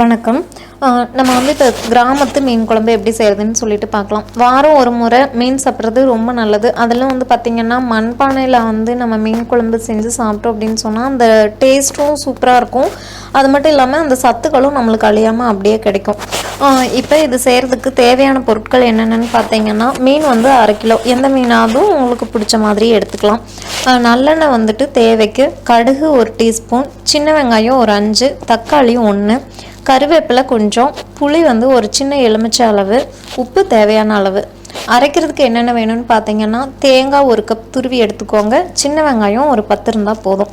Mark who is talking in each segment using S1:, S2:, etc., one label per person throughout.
S1: வணக்கம். நம்ம வந்து இப்போ கிராமத்து மீன் குழம்பு எப்படி செய்கிறதுன்னு சொல்லிட்டு பார்க்கலாம். வாரம் ஒரு முறை மீன் சாப்பிட்றது ரொம்ப நல்லது. அதெல்லாம் வந்து பார்த்திங்கன்னா மண்பானையில் வந்து நம்ம மீன் குழம்பு செஞ்சு சாப்பிட்டோம் அப்படின்னு சொன்னால் அந்த டேஸ்ட்டும் சூப்பராக இருக்கும். அது மட்டும் இல்லாமல் அந்த சத்துக்களும் நம்மளுக்கு அழியாமல் அப்படியே கிடைக்கும். இப்போ இது செய்கிறதுக்கு தேவையான பொருட்கள் என்னென்னு பார்த்தீங்கன்னா மீன் வந்து அரை கிலோ. எந்த மீனாவதும் உங்களுக்கு பிடிச்ச மாதிரி எடுத்துக்கலாம். நல்லெண்ணெய் வந்துட்டு தேவைக்கு கடுகு ஒரு டீஸ்பூன் சின்ன வெங்காயம் ஒரு அஞ்சு தக்காளி ஒன்று கருவேப்பிலை கொஞ்சம் புளி வந்து ஒரு சின்ன எலுமிச்சை அளவு உப்பு தேவையான அளவு. அரைக்கிறதுக்கு என்னென்ன வேணும்னு பார்த்தீங்கன்னா தேங்காய் ஒரு கப் துருவி எடுத்துக்கோங்க. சின்ன வெங்காயம் ஒரு பத்து இருந்தால் போதும்.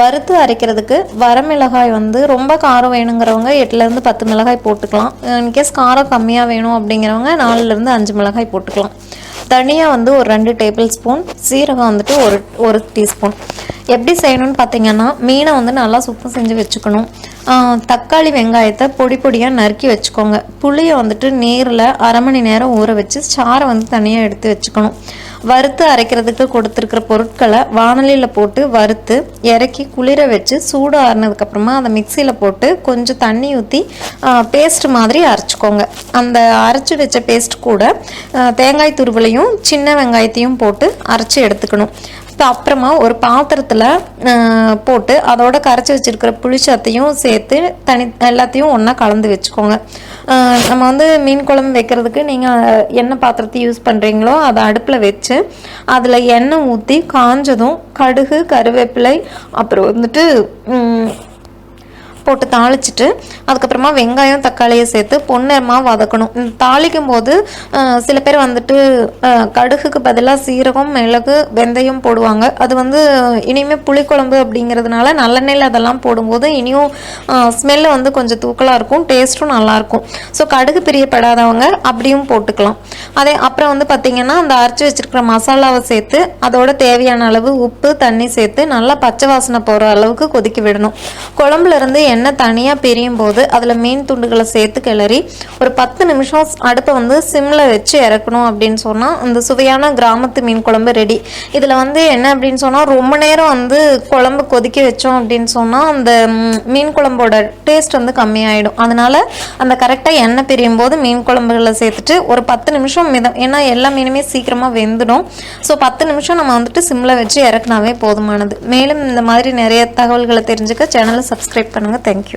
S1: வறுத்து அரைக்கிறதுக்கு வரமிளகாய் வந்து ரொம்ப காரம் வேணுங்கிறவங்க எட்டுலேருந்து பத்து மிளகாய் போட்டுக்கலாம். இன்கேஸ் காரம் கம்மியாக வேணும் அப்படிங்கிறவங்க நாலுலேருந்து அஞ்சு மிளகாய் போட்டுக்கலாம். தனியாக வந்து ஒரு ரெண்டு டேபிள் ஸ்பூன் சீரகம் வந்துட்டு ஒரு ஒரு டீஸ்பூன் எப்படி செய்யணும்னு பார்த்தீங்கன்னா மீனை வந்து நல்லா சுத்தம் செஞ்சு வச்சுக்கணும். தக்காளி வெங்காயத்தை பொடி பொடியாக நறுக்கி வச்சுக்கோங்க. புளியை வந்துட்டு நீரில் அரை மணி நேரம் ஊற வச்சு சாறை வந்து தனியாக எடுத்து வச்சுக்கணும். வறுத்து அரைக்கிறதுக்கு கொடுத்துருக்கிற பொருட்களை வானலியில் போட்டு வறுத்து இறக்கி குளிர வச்சு சூடு ஆறுனதுக்கப்புறமா அதை மிக்சியில் போட்டு கொஞ்சம் தண்ணி ஊற்றி பேஸ்ட் மாதிரி அரைச்சிக்கோங்க. அந்த அரைச்சி வச்ச பேஸ்ட் கூட தேங்காய் துருவலையும் சின்ன வெங்காயத்தையும் போட்டு அரைச்சி எடுத்துக்கணும். இப்போ அப்புறமா ஒரு பாத்திரத்தில் போட்டு அதோட கரைச்சி வச்சுருக்கிற புளிச்சத்தையும் சேர்த்து தனி எல்லாத்தையும் ஒன்றா கலந்து வச்சுக்கோங்க. நம்ம வந்து மீன் குழம்பு வைக்கிறதுக்கு நீங்கள் என்ன பாத்திரத்தை யூஸ் பண்ணுறீங்களோ அதை அடுப்பில் வச்சு அதில் எண்ணெய் ஊற்றி காஞ்சதும் கடுகு கருவேப்பிலை அப்புறம் வந்துட்டு போட்டு தாளிச்சிட்டு அதுக்கப்புறமா வெங்காயம் தக்காளியை சேர்த்து பொன்னிறமாக வதக்கணும். தாளிக்கும் போது சில பேர் வந்துட்டு கடுகுக்கு பதிலாக சீரகம் மிளகு வெந்தயம் போடுவாங்க. அது வந்து இனிமேல் புளிக்குழம்பு அப்படிங்கிறதுனால நல்லெண்ணெயில் அதெல்லாம் போடும்போது இனியும் ஸ்மெல்லு வந்து கொஞ்சம் தூக்கலாக இருக்கும் டேஸ்ட்டும் நல்லாயிருக்கும் ஸோ கடுகு பிரியப்படாதவங்க அப்படியும் போட்டுக்கலாம். அதே அப்புறம் வந்து பார்த்திங்கன்னா அந்த அரைச்சி வச்சிருக்கிற மசாலாவை சேர்த்து அதோட தேவையான அளவு உப்பு தண்ணி சேர்த்து நல்லா பச்சை வாசனை போகிற அளவுக்கு கொதிக்க விடணும். குழம்புலேருந்து எண்ணெய் தனியாக பிரியும் போது அதில் மீன் துண்டுகளை சேர்த்து கிளறி ஒரு பத்து நிமிஷம் அடுப்பை வந்து சிம்மில் வச்சு இறக்கணும் அப்படின்னு சொன்னால் அந்த சுவையான கிராமத்து மீன் குழம்பு ரெடி இதில் வந்து என்ன அப்படின்னு சொன்னால் ரொம்ப நேரம் வந்து குழம்பு கொதிக்க வச்சோம் அப்படின்னு சொன்னால் அந்த மீன் குழம்போட டேஸ்ட் வந்து கம்மியாயிடும். அதனால அந்த கரெக்டாக எண்ணெய் பிரியும் போது மீன் குழம்புகளை சேர்த்துட்டு ஒரு பத்து நிமிஷம் மிதம் ஏன்னா எல்லா மீனுமே சீக்கிரமாக வெந்துடும். ஸோ பத்து நிமிஷம் நம்ம வந்துட்டு சிம்மில் வச்சு இறக்குனாவே போதுமானது. மேலும் இந்த மாதிரி நிறைய தகவல்களை தெரிஞ்சுக்க சேனலை சப்ஸ்கிரைப் பண்ணுங்கள் தேங்க்யூ